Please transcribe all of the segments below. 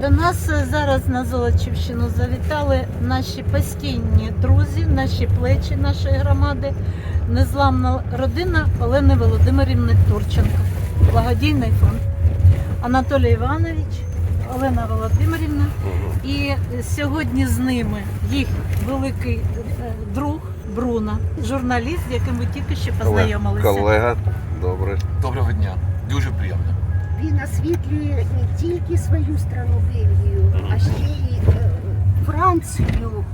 До нас е, зараз на Золочівщину завітали наші постійні друзі, наші плечі нашої громади, незламна родина Олени Володимирівни Турченко, благодійний фонд. Анатолій Іванович, Олена Володимирівна. І сьогодні з ними їх великий е, друг Бруно, журналіст, з яким ви тільки що познайомилися. Колега, добре. Доброго дня. Дуже приємно. Він освітлює не тільки свою страну Бельгію, а ще й е, Францію,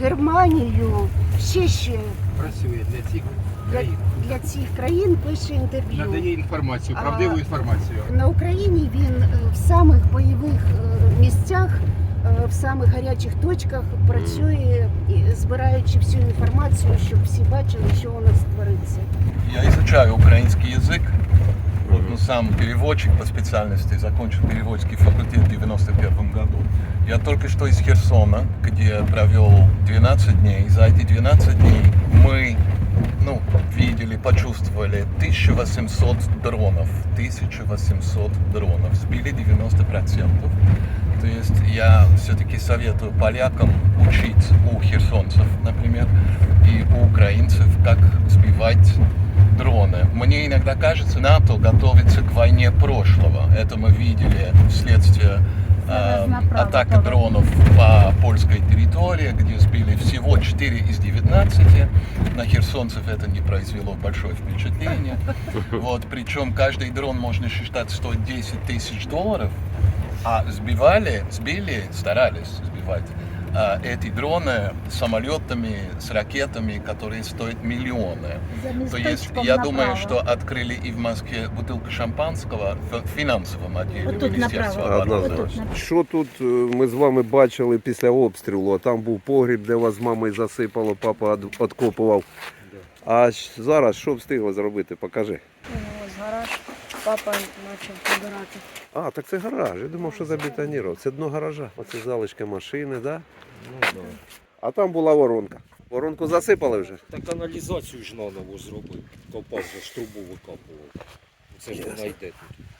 Германію, ще ще працює для цих країн. для цих країн пише інтерв'ю. Надає інформацію, правдиву інформацію. На Україні він е, в самих бойових е, місцях, в самих гарячих точках працює, і збираючи всю інформацію, щоб всі бачили, що у нас твориться. Я изучаю украинский язык. Сам переводчик по специальности, закончил переводческий факультет в 91 году. Я только что из Херсона, где провел 12 дней. За эти 12 дней мы ну, видели, почувствовали 1800 дронов. 1800 дронов. Сбили 90%. То есть я все-таки советую полякам учить у херсонцев, например, и у украинцев, как сбивать дроны. Мне иногда кажется, НАТО готовится к войне прошлого. Это мы видели вследствие э, атаки дронов по польской территории, где сбили всего 4 из 19. На херсонцев это не произвело большое впечатление. Вот, причем каждый дрон можно считать стоит 10 тысяч долларов, а сбивали, сбили, старались сбивать а, эти дроны самолетами, с ракетами, которые стоят миллионы. За То есть містечком я направо. думаю, что открыли и в Москве бутылку шампанского в финансовом отделе Вот тут Министерства направо. обороны. Однозначно. Що тут е, ми з вами бачили після обстрілу? А Там був погріб, де вас з мамою засипало, папа од- откопував. А щ- зараз що встигли зробити? Покажи. Ось гараж. Папа почав прибирати. А, так це гараж. Я думав, що забетонував. Це дно гаража. Оце залишки машини, да? Ну да. А там була воронка. Воронку засипали вже? Та каналізацію ж наново зробив. Копав же ж трубу викопував. Це ж вона йде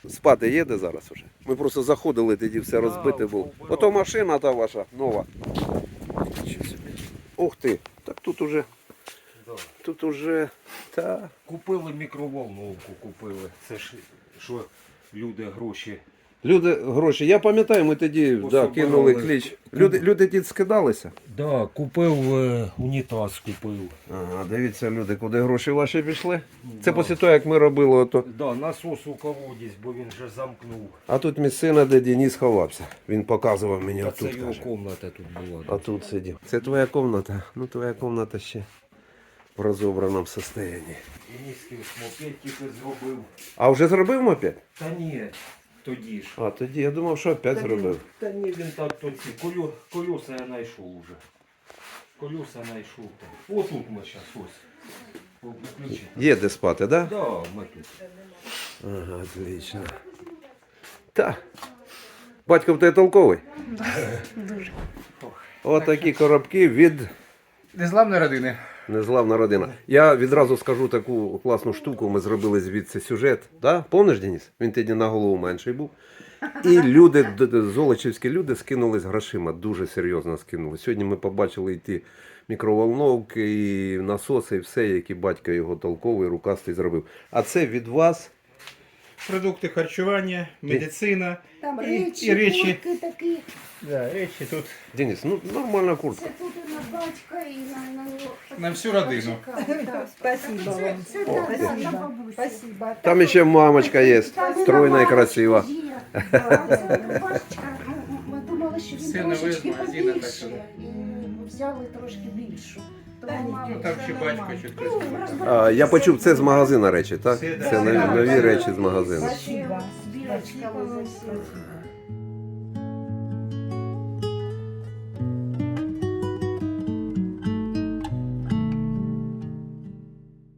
тут. Спати є де зараз уже? Ми просто заходили, тоді все розбите було. Ото машина та ваша нова. Ух ти, так тут уже, Да. тут уже, та, Купили мікроволновку, купили. Це ж що люди гроші. Люди гроші. Я пам'ятаю, ми тоді да, Пособирали. кинули кліч. Люди, люди ті скидалися. Да, купив е, унітаз, купив. Ага, дивіться, люди, куди гроші ваші пішли. Це після того, як ми робили ото. Да, насос у колодязь, бо він вже замкнув. А тут місцина, де Денис ховався. Він показував мені Та це отут. його каже. кімната тут була. А тут сидів. Це твоя кімната. Ну, твоя кімната ще в розобраному состоянні. Мопед тільки зробив. А вже зробив мопед? Та ні, тоді ж. А тоді я думав, що опять Та ні, зробив. Та ні, він так ці. Колю, колеса я знайшов уже. Колеса знайшов там. Отут ми зараз ось. Включи. Є де спати, так? Да? Да, ми тут. Ага, отлично. Та. Батько тебе толковий. Дуже. От такі коробки від Незламної родини. Незламна родина. Я відразу скажу таку класну штуку. Ми зробили звідси сюжет. Да? Помниш, Деніс? Він тоді на голову менший був. І люди, д- д- золочівські люди скинулись грошима, дуже серйозно скинули. Сьогодні ми побачили і ті мікроволновки, і насоси, і все, які батько його толковий, рукастий зробив. А це від вас. продукти харчування, медицина. Там І- речі, і речі. такі. Да, речі тут Деніс, ну нормальна куртка. Це тут батька, і на, на, на всю родину. Спасибо вам. Це на бабусю. Спасибо. Там ще мамочка є, стройна і красива. Є. Да, це рубашечка. Ну, Ми думали, що Все він трошечки з магазину, так що- побільше. І взяли трошки більшу. Мабуть, Ну там ще батько ну. А, я почув, це з магазина речі, так? Це, да. Це нові, нові речі з магазину. Спасибо.